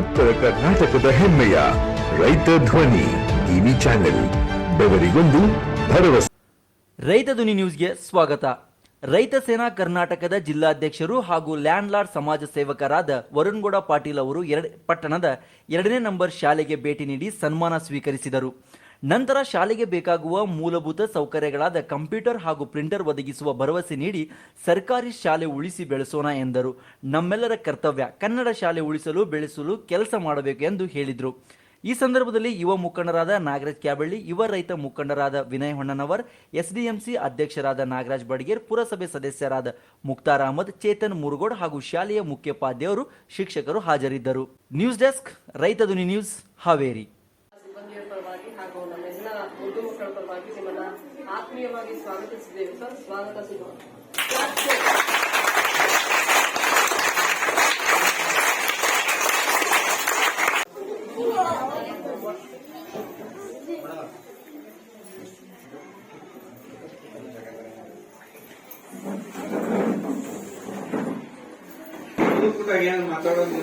ಉತ್ತರ ಕರ್ನಾಟಕದ ಹೆಮ್ಮೆಯ ರೈತ ಧ್ವನಿ ಟಿವಿ ಚಾನೆಲ್, ಬೆವರಿಗೊಂದು ಭರವಸೆ. ರೈತ ಧ್ವನಿ ನ್ಯೂಸ್ಗೆ ಸ್ವಾಗತ. ರೈತ ಸೇನಾ ಕರ್ನಾಟಕದ ಜಿಲ್ಲಾಧ್ಯಕ್ಷರು ಹಾಗೂ ಲ್ಯಾಂಡ್ಲಾರ್ಡ್ ಸಮಾಜ ಸೇವಕರಾದ ವರುಣ್ಗೌಡ ಪಾಟೀಲ್ ಅವರು ಎರಡ್, ಪಟ್ಟಣದ ಎರಡನೇ ನಂಬರ್ ಶಾಲೆಗೆ ಭೇಟಿ ನೀಡಿ ಸನ್ಮಾನ ಸ್ವೀಕರಿಸಿದರು. ನಂತರ ಶಾಲೆಗೆ ಬೇಕಾಗುವ ಮೂಲಭೂತ ಸೌಕರ್ಯಗಳಾದ ಕಂಪ್ಯೂಟರ್ ಹಾಗೂ ಪ್ರಿಂಟರ್ ಒದಗಿಸುವ ಭರವಸೆ ನೀಡಿ ಸರ್ಕಾರಿ ಶಾಲೆ ಉಳಿಸಿ ಬೆಳೆಸೋಣ ಎಂದರು. ನಮ್ಮೆಲ್ಲರ ಕರ್ತವ್ಯ ಕನ್ನಡ ಶಾಲೆ ಉಳಿಸಲು, ಬೆಳೆಸಲು, ಕೆಲಸ ಮಾಡಬೇಕು ಎಂದು ಹೇಳಿದರು. ಈ ಸಂದರ್ಭದಲ್ಲಿ ಯುವ ಮುಖಂಡರಾದ ನಾಗರಾಜ್ ಕ್ಯಾಬಳ್ಳಿ, ಯುವ ರೈತ ಮುಖಂಡರಾದ ವಿನಯ್ ಹೊಣ್ಣನವರ್ ಎಸ್ಡಿಎಂಸಿ ಅಧ್ಯಕ್ಷರಾದ ನಾಗರಾಜ್ ಬಡ್ಗೇರ್, ಪುರಸಭೆ ಸದಸ್ಯರಾದ ಮುಕ್ತಾರ್ ಅಹಮದ್, ಚೇತನ್ ಮುರುಗೋಡ್ ಹಾಗೂ ಶಾಲೆಯ ಮುಖ್ಯೋಪಾಧ್ಯಾಯರು ಶಿಕ್ಷಕರು ಹಾಜರಿದ್ದರು. ನ್ಯೂಸ್ ಡೆಸ್ಕ್ ರೈತ ಧ್ವನಿ ನ್ಯೂಸ್ ಹಾವೇರಿ. ಮುದ್ದು ಮಕ್ಕಳ ಪರವಾಗಿ ನಿಮ್ಮನ್ನ ಆತ್ಮೀಯವಾಗಿ ಸ್ವಾಗತಿಸಿದ್ದೇವೆ ಸರ್ ಸ್ವಾಗತ ಸಿಗುವ ಕೂತಾಗ ಏನು ಮಾತಾಡೋದು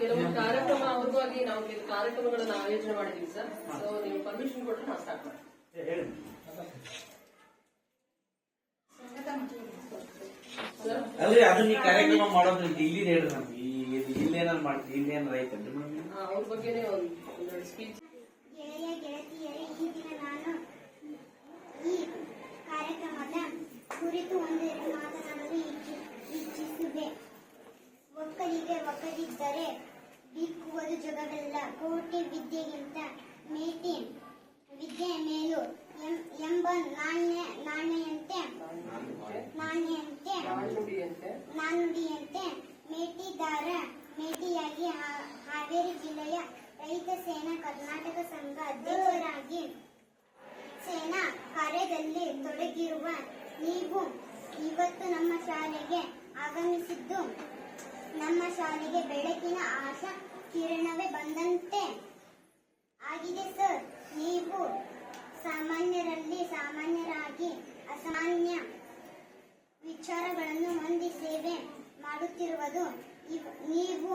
ಹೇಳು ಕೆಲವು ಕಾರ್ಯಕ್ರಮ ಅವ್ರಿಗಾಗಿ ನಾವು ಕೆಲವು ಕಾರ್ಯಕ್ರಮಗಳನ್ನ ಆಯೋಜನೆ ಮಾಡಿದೀವಿ ಸರ್. ಸೊ ನೀವು ಪರ್ಮಿಷನ್ ಕೊಟ್ಟರೆ ನಾವು ಸ್ಟಾರ್ಟ್ ಮಾಡ್ತೀವಿ. ಸರ್ ಅಲ್ರಿ ಅದನ್ನ ಈ ಕಾರ್ಯಕ್ರಮ ಮಾಡೋದ್ರಿಂದ ಇಲ್ಲಿ ಹೇಳ್ರಿ ನಮ್ಗೆ. ಇಲ್ಲೇನಾರು ಮಾಡ್ತೀವಿ ಇಲ್ಲೇನಾರು ಐತಲ್ರಿ ಅವ್ರ ಬಗ್ಗೆನೇ ಒಂದು ಸ್ಪೀಚ್ ಜಗವೆಲ್ಲ ಕೋಟಿ ವಿದ್ಯೆಗಿಂತ ಮೇಟಿ ವಿದ್ಯೆ ಮೇಲು ಎಂಬ ನಾಣ್ಯ ನಾಣ್ಯಂತೆ ನಾಣ್ಯಂತೆ ನುಡಿಯಂತೆ ನಾನುಡಿಯಂತೆ ಮೇಟಿದಾರ ಮೇಟಿಯಾಗಿ ಹಾವೇರಿ ಜಿಲ್ಲೆಯ ರೈತ ಸೇನಾ ಕರ್ನಾಟಕ ಸಂಘ ಅಧ್ಯಕ್ಷರಾಗಿ ಸೇನಾ ಕಾರ್ಯದಲ್ಲಿ ತೊಡಗಿರುವ ನೀವು ಇವತ್ತು ನಮ್ಮ ಶಾಲೆಗೆ ಆಗಮಿಸಿದ್ದು ನಮ್ಮ ಶಾಲೆಗೆ ಬೆಳಕಿನ ಆಶಾ ಕಿರಣವೇ ಬಂದಂತೆ. ಆಗಿದೆ ಸರ್, ನೀವು ಸಾಮಾನ್ಯರಲ್ಲಿ ಸಾಮಾನ್ಯರಾಗಿ ಅಸಾಮಾನ್ಯ ವಿಚಾರಗಳನ್ನು ಹೊಂದಿ ಸೇವೆ ಮಾಡುತ್ತಿರುವುದು ನೀವು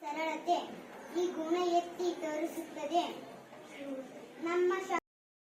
ಸರಳತೆ. ಈ ಗುಣ ಎತ್ತಿ ತೋರಿಸುತ್ತದೆ. ನಮ್ಮ